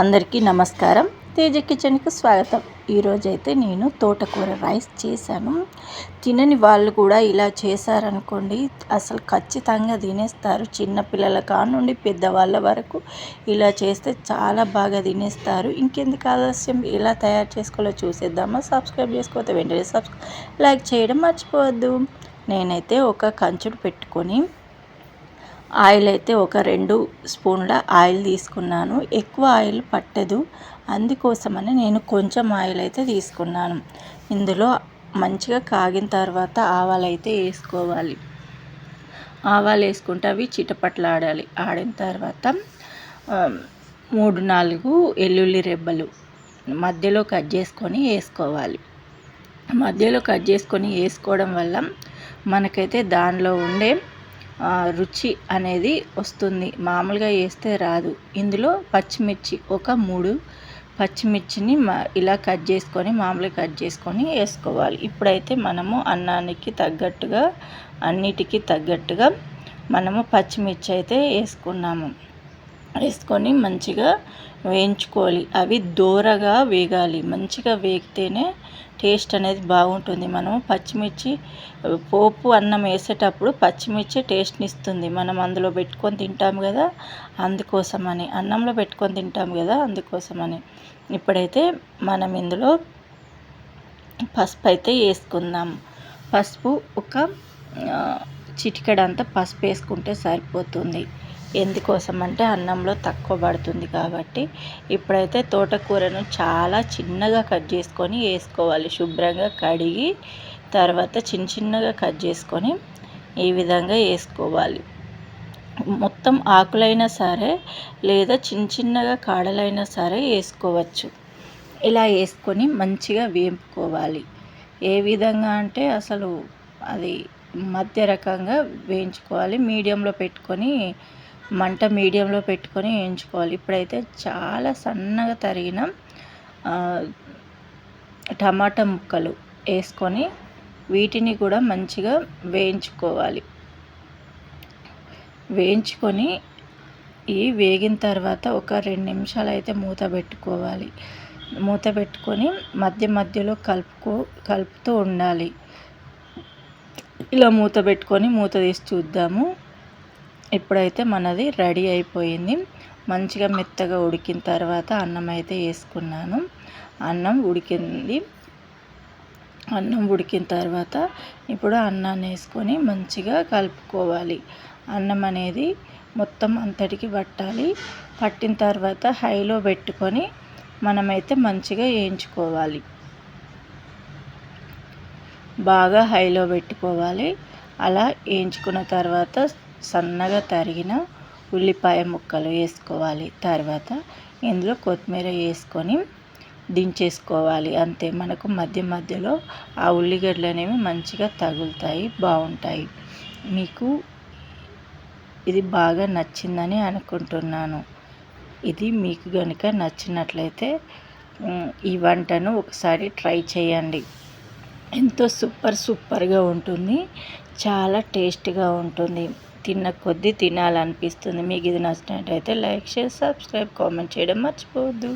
అందరికీ నమస్కారం. తేజ కిచెన్కి స్వాగతం. ఈరోజైతే నేను తోటకూర రైస్ చేశాను. తినని వాళ్ళు కూడా ఇలా చేశారనుకోండి అసలు ఖచ్చితంగా తినేస్తారు. చిన్నపిల్లల కానుండి పెద్దవాళ్ళ వరకు ఇలా చేస్తే చాలా బాగా తినేస్తారు. ఇంకెందుకు ఆలస్యం? ఎలా తయారు చేసుకోవాలో చూసేద్దామా? సబ్స్క్రైబ్ చేసుకోతే వెంటనే సబ్స్క్రైబ్ లైక్ చేయడం మర్చిపోవద్దు. నేనైతే ఒక కంచుడు పెట్టుకొని ఆయిల్ అయితే ఒక రెండు స్పూన్ల ఆయిల్ తీసుకున్నాను. ఎక్కువ ఆయిల్ పట్టదు. అందుకోసమని నేను కొంచెం ఆయిల్ అయితే తీసుకున్నాను. ఇందులో మంచిగా కాగిన తర్వాత ఆవాలు అయితే వేసుకోవాలి. ఆవాలు వేసుకుంటే అవి చిటపట్లాడాలి. ఆడిన తర్వాత మూడు నాలుగు ఎల్లుల్లి రెబ్బలు మధ్యలో కట్ చేసుకొని వేసుకోవాలి. మధ్యలో కట్ చేసుకొని వేసుకోవడం వల్ల మనకైతే దానిలో ఉండే రుచి అనేది వస్తుంది. మామూలుగా వేస్తే రాదు. ఇందులో పచ్చిమిర్చి ఒక మూడు. పచ్చిమిర్చిని ఇలా కట్ చేసుకొని మామూలుగా కట్ చేసుకొని వేసుకోవాలి. ఇప్పుడైతే మనము అన్నానికి తగ్గట్టుగా అన్నిటికీ తగ్గట్టుగా మనము పచ్చిమిర్చి అయితే వేసుకున్నాము. వేసుకొని మంచిగా వేయించుకోవాలి. అవి దూరగా వేగాలి. మంచిగా వేగితేనే టేస్ట్ అనేది బాగుంటుంది. మనము పచ్చిమిర్చి పోపు అన్నం వేసేటప్పుడు పచ్చిమిర్చి టేస్ట్ని ఇస్తుంది. మనం అందులో పెట్టుకొని తింటాం కదా అందుకోసమని. అన్నంలో పెట్టుకొని తింటాం కదా అందుకోసమని. ఇప్పుడైతే మనం ఇందులో పసుపు అయితే వేసుకుందాం. పసుపు ఒక చిటికెడంతా పసుపు వేసుకుంటే సరిపోతుంది. ఎందుకోసం అంటే అన్నంలో తక్కువ పడుతుంది కాబట్టి ఇప్పుడైతే తోటకూరను చాలా చిన్నగా కట్ చేసుకొని వేసుకోవాలి. శుభ్రంగా కడిగి తర్వాత చిన్న చిన్నగా కట్ చేసుకొని ఈ విధంగా వేసుకోవాలి. మొత్తం ఆకులైనా సరే లేదా చిన్న చిన్నగా కాడలైనా సరే వేసుకోవచ్చు. ఇలా వేసుకొని మంచిగా వేపుకోవాలి. ఏ విధంగా అంటే అసలు అది మధ్య రకంగా వేయించుకోవాలి. మీడియంలో పెట్టుకొని మంట మీడియంలో పెట్టుకొని వేయించుకోవాలి. ఇప్పుడైతే చాలా సన్నగా తరిగిన టమాటా ముక్కలు వేసుకొని వీటిని కూడా మంచిగా వేయించుకోవాలి. వేయించుకొని ఈ వేగిన తర్వాత ఒక రెండు నిమిషాలు అయితే మూత పెట్టుకోవాలి. మూత పెట్టుకొని మధ్య మధ్యలో కలుపుకో కలుపుతూ ఉండాలి. ఇలా మూత పెట్టుకొని మూత తీసి చూద్దాము. ఇప్పుడైతే మనది రెడీ అయిపోయింది మంచిగా మెత్తగా ఉడికిన తర్వాత అన్నం అయితే వేసుకున్నాను. అన్నం ఉడికింది. అన్నం ఉడికిన తర్వాత ఇప్పుడు అన్నాన్ని వేసుకొని మంచిగా కలుపుకోవాలి. అన్నం అనేది మొత్తం అంతటికి పట్టాలి. పట్టిన తర్వాత హైలో పెట్టుకొని మనమైతే మంచిగా వేయించుకోవాలి. బాగా హైలో పెట్టుకోవాలి. అలా వేయించుకున్న తర్వాత సన్నగా తరిగిన ఉల్లిపాయ ముక్కలు వేసుకోవాలి. తర్వాత ఇందులో కొత్తిమీర వేసుకొని దించేసుకోవాలి. అంతే. మనకు మధ్య మధ్యలో ఆ ఉల్లిగడ్డలు అనేవి మంచిగా తగులుతాయి బాగుంటాయి. మీకు ఇది బాగా నచ్చిందని అనుకుంటున్నాను. ఇది మీకు కనుక నచ్చినట్లయితే ఈ వంటను ఒకసారి ట్రై చేయండి. ఎంతో సూపర్ సూపర్గా ఉంటుంది. చాలా టేస్ట్గా ఉంటుంది. తిన్న కొద్దీ తినాలనిపిస్తుంది. మీకు ఇది నచ్చినట్టయితే లైక్ షేర్ సబ్స్క్రైబ్ కామెంట్ చేయడం మర్చిపోవద్దు.